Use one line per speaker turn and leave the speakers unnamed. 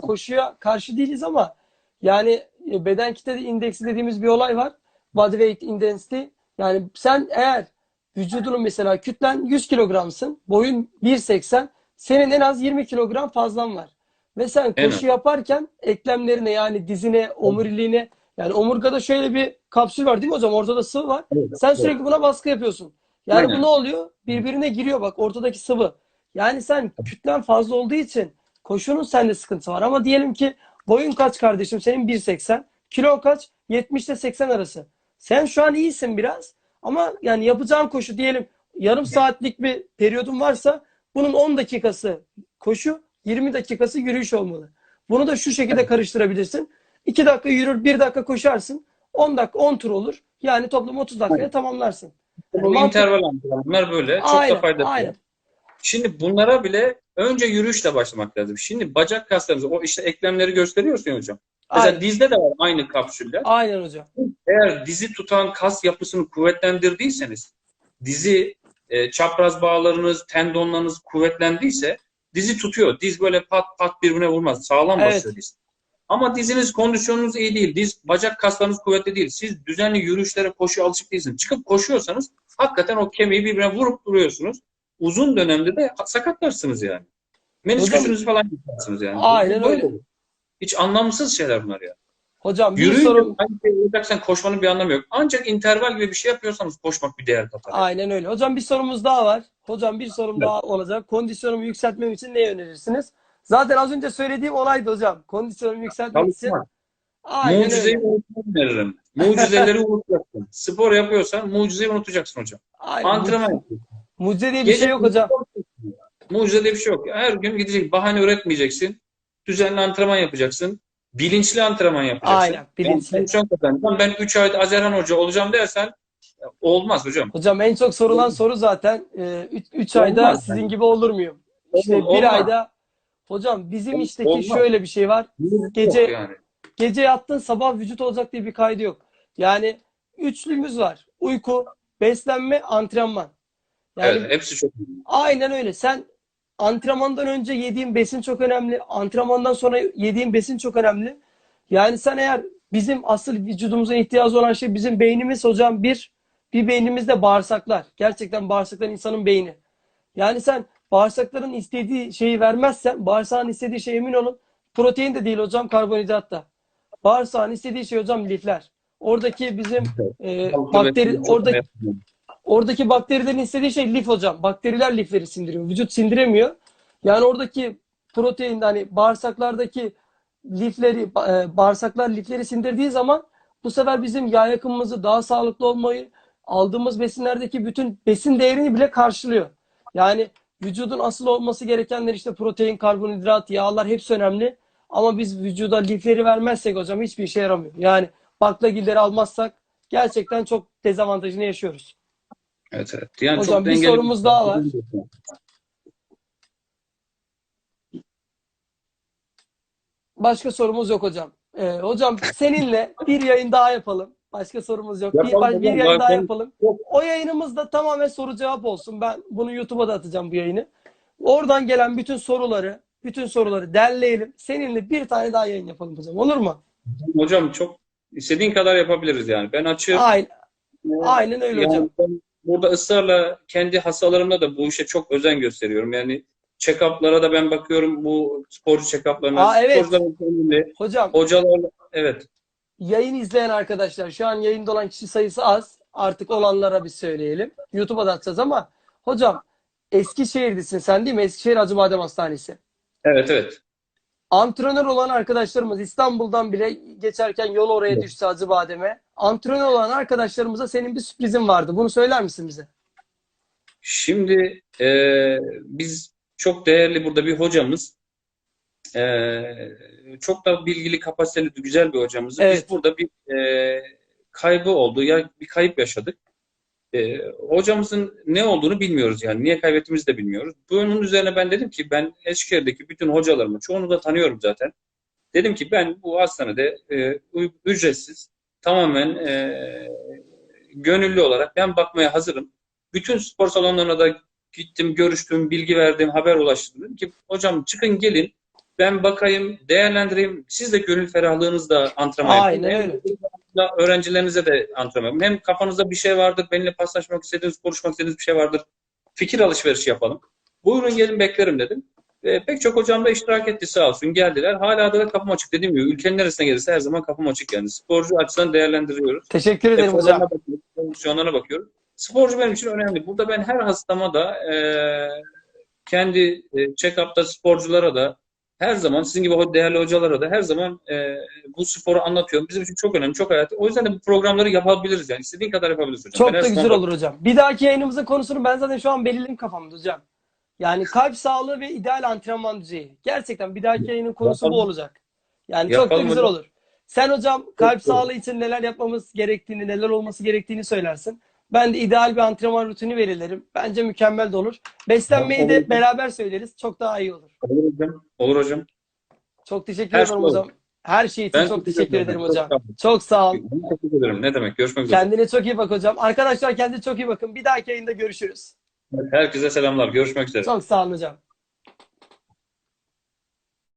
koşuya karşı değiliz ama yani e, beden kitle indeksi dediğimiz bir olay var. Body weight intensity. Yani sen eğer vücudunun mesela kütlen 100 kilogramsın, boyun 1.80, senin en az 20 kilogram fazlan var. Ve sen koşu yaparken eklemlerine yani dizine, omuriliğine yani omurgada şöyle bir kapsül var değil mi hocam? Ortada sıvı var. Sen sürekli buna baskı yapıyorsun. Yani
Aynen.
bu ne oluyor? Birbirine giriyor bak ortadaki sıvı. Yani sen kütlen fazla olduğu için koşunun sende sıkıntı var. Ama diyelim ki boyun kaç kardeşim? Senin 1.80. Kilon kaç? 70 ile 80 arası. Sen şu an iyisin biraz. Ama yani yapacağın koşu diyelim yarım saatlik bir periyodun varsa bunun 10 dakikası koşu, 20 dakikası yürüyüş olmalı. Bunu da şu şekilde karıştırabilirsin. 2 dakika yürür, 1 dakika koşarsın. 10 dakika 10 tur olur. Yani toplam 30 dakikaya tamamlarsın.
Bu
Mantık-
interval antrenmanlar böyle. Çok
Aynen,
da faydalı.
aynen.
Şimdi bunlara bile önce yürüyüşle başlamak lazım. Şimdi bacak kaslarımız, o işte eklemleri gösteriyorsun ya hocam. Mesela
Aynen.
dizde de var aynı kapsüller.
Aynen hocam.
Eğer dizi tutan kas yapısını kuvvetlendirdiyseniz, dizi e, çapraz bağlarınız, tendonlarınız kuvvetlendiyse dizi tutuyor. Diz böyle pat pat birbirine vurmaz. Sağlam
Evet.
basıyor diz. Ama diziniz, kondisyonunuz iyi değil. Diz, bacak kaslarınız kuvvetli değil. Siz düzenli yürüyüşlere, koşuya alışık değilsiniz. Çıkıp koşuyorsanız hakikaten o kemiği birbirine vurup duruyorsunuz. Uzun dönemde de sakatlarsınız yani. Menisküsünüzü falan yıkarsınız yani.
Aynen
Böyle
öyle.
Hiç anlamsız şeyler bunlar ya.
Hocam bir
Yürüyünce
sorum
aynı şey olacaksan koşmanın bir anlamı yok. Ancak interval gibi bir şey yapıyorsanız koşmak bir değer katar.
aynen öyle. Hocam bir sorumuz daha var. Hocam bir sorum daha olacak. Kondisyonumu yükseltmem için ne önerirsiniz? Zaten az önce söylediğim olaydı hocam. Kondisyonumu yükseltmek için. Aynen
Mucizeyi öneririm. Mucizeleri unutacaksın. Spor yapıyorsan mucizeyi unutacaksın hocam.
Aynen.
Antrenman yapacaksın.
Mucize diye bir şey yok hocam.
Mucize diye bir şey yok. Her gün gidecek. Bahane üretmeyeceksin. Düzenli antrenman yapacaksın. Bilinçli antrenman yapacaksın.
Aynen, bilinçli.
Ben kondisyon kazanacağım. Ben 3 ayda Azerhan Hoca olacağım dersen ya, olmaz hocam.
Hocam en çok sorulan soru zaten 3 ayda
Olmaz.
sizin gibi olur muyum? İşte
Olmaz.
bir ayda hocam bizim işteki
Olmaz.
şöyle bir şey var. Gece-
yani.
Gece yattın sabah vücut olacak diye bir kaydı yok. Yani üçlümüz var. Uyku, beslenme, antrenman. Yani
Evet, hepsi çok önemli.
aynen öyle. Sen antrenmandan önce yediğin besin çok önemli. Antrenmandan sonra yediğin besin çok önemli. Yani sen eğer bizim asıl vücudumuza ihtiyacı olan şey bizim beynimiz hocam bir bir beynimizde bağırsaklar. Gerçekten bağırsaklar insanın beyni. Yani sen bağırsakların istediği şeyi vermezsen bağırsağın istediği şey emin olun protein de değil hocam karbonhidrat da. Bağırsağın istediği şey hocam lifler. Oradaki bizim e, bakteri
Çok
orada
önemli.
Oradaki bakterilerin istediği şey lif hocam. Bakteriler lifleri sindiriyor. Vücut sindiremiyor. Yani oradaki protein hani bağırsaklardaki lifleri e, bağırsaklar lifleri sindirdiği zaman bu sefer bizim yağ yakımımızı daha sağlıklı olmayı aldığımız besinlerdeki bütün besin değerini bile karşılıyor. Yani vücudun asıl olması gerekenler işte protein, karbonhidrat, yağlar hepsi önemli. Ama biz vücuda lifleri vermezsek hocam hiçbir işe yaramıyor. Yani baklagilleri almazsak gerçekten çok dezavantajını yaşıyoruz.
Evet, evet. Yani
Hocam,
çok
bir
dengeli
sorumuz daha var. Başka sorumuz yok hocam. Ee, hocam seninle bir yayın daha yapalım. Başka sorumuz yok. Bir,
Yapalım
bir
hocam,
yayın daha yapalım. O yayınımız da tamamen soru cevap olsun. Ben bunu YouTube'a da atacağım bu yayını. Oradan gelen bütün soruları, bütün soruları derleyelim. Seninle bir tane daha yayın yapalım hocam. Olur mu?
Hocam çok istediğin kadar yapabiliriz yani. Ben açığım.
Aynen, aynen öyle
Yani
hocam.
ben burada ısrarla kendi hastalarımda da bu işe çok özen gösteriyorum. Yani check-up'lara da ben bakıyorum bu sporcu check-up'larına.
Aa, evet.
Sporcuların önemli.
Hocam
Hocalarla evet.
yayın izleyen arkadaşlar şu an yayında olan kişi sayısı az. Artık olanlara bir söyleyelim. YouTube'a da atacağız ama hocam Eskişehir'desin sen değil mi? Eskişehir Acıbadem Hastanesi.
Evet evet.
Antrenör olan arkadaşlarımız İstanbul'dan bile geçerken yol oraya
Evet.
düştü Acıbadem'e. Antrenör olan arkadaşlarımıza senin bir sürprizin vardı. Bunu söyler misin bize?
Şimdi e, biz çok değerli burada bir hocamız. E, çok da bilgili, kapasiteli, güzel bir hocamız.
Evet.
Biz burada bir e, kaybı oldu. Ya bir kayıp yaşadık. E, hocamızın ne olduğunu bilmiyoruz yani. Niye kaybettiğimizi de bilmiyoruz. Bunun üzerine ben dedim ki ben Eskişehir'deki bütün hocalarımı, çoğunu da tanıyorum zaten. Dedim ki ben bu hastanede e, ücretsiz, tamamen e, gönüllü olarak ben bakmaya hazırım. Bütün spor salonlarına da gittim, görüştüm, bilgi verdim, haber ulaştım. Dedim ki hocam çıkın gelin. Ben bakayım, değerlendireyim. Siz de gönül ferahlığınızla antrenman yapın.
Aynen öyle.
öğrencilerinize de antrenman yapın. Hem kafanızda bir şey vardır, benimle paslaşmak istediğiniz, konuşmak istediğiniz bir şey vardır. Fikir alışverişi yapalım. Buyurun gelin beklerim dedim. Ve pek çok hocam da iştirak etti sağ olsun. Geldiler. Hala da kapım açık dediğim gibi. Ülkenin neresine gelirse her zaman kapım açık yani. Sporcu açısından değerlendiriyoruz.
Teşekkür ederim hocam.
Bakıyoruz, kondisyonlarına bakıyoruz. Sporcu benim için önemli. Burada ben her hastama da e, kendi e, check-up'ta sporculara da her zaman sizin gibi değerli hocalara da her zaman e, bu sporu anlatıyorum. Bizim için çok önemli, çok hayati. O yüzden de bu programları yapabiliriz yani. İstediğin kadar yapabiliriz hocam.
Çok
Ben
da güzel olur hocam. Bir dahaki yayınımızın konusunu ben zaten şu an belirledim kafamda hocam. Yani kalp sağlığı ve ideal antrenman düzeyi. Gerçekten bir dahaki yayının konusu bu
Yapalım.
olacak. Yani çok da
Yapalım
güzel
hocam.
olur. Sen hocam kalp sağlığı için neler yapmamız gerektiğini, neler olması gerektiğini söylersin. Ben de ideal bir antrenman rutini belirlerim. Bence mükemmel de olur. Beslenmeyi de beraber söyleriz. Çok daha iyi olur.
Olur hocam. Olur hocam.
Çok teşekkür
Her
ederim
şey
hocam. Her şey için
Ben
çok
teşekkür ederim.
ederim
Çok
hocam.
sağ olun.
Çok sağ ol.
Teşekkür ederim. Ne demek? Görüşmek üzere.
Kendine çok iyi bak hocam. Arkadaşlar kendinize çok iyi bakın. Bir dahaki yayında görüşürüz.
Herkese selamlar. Görüşmek üzere.
Çok sağ olun hocam.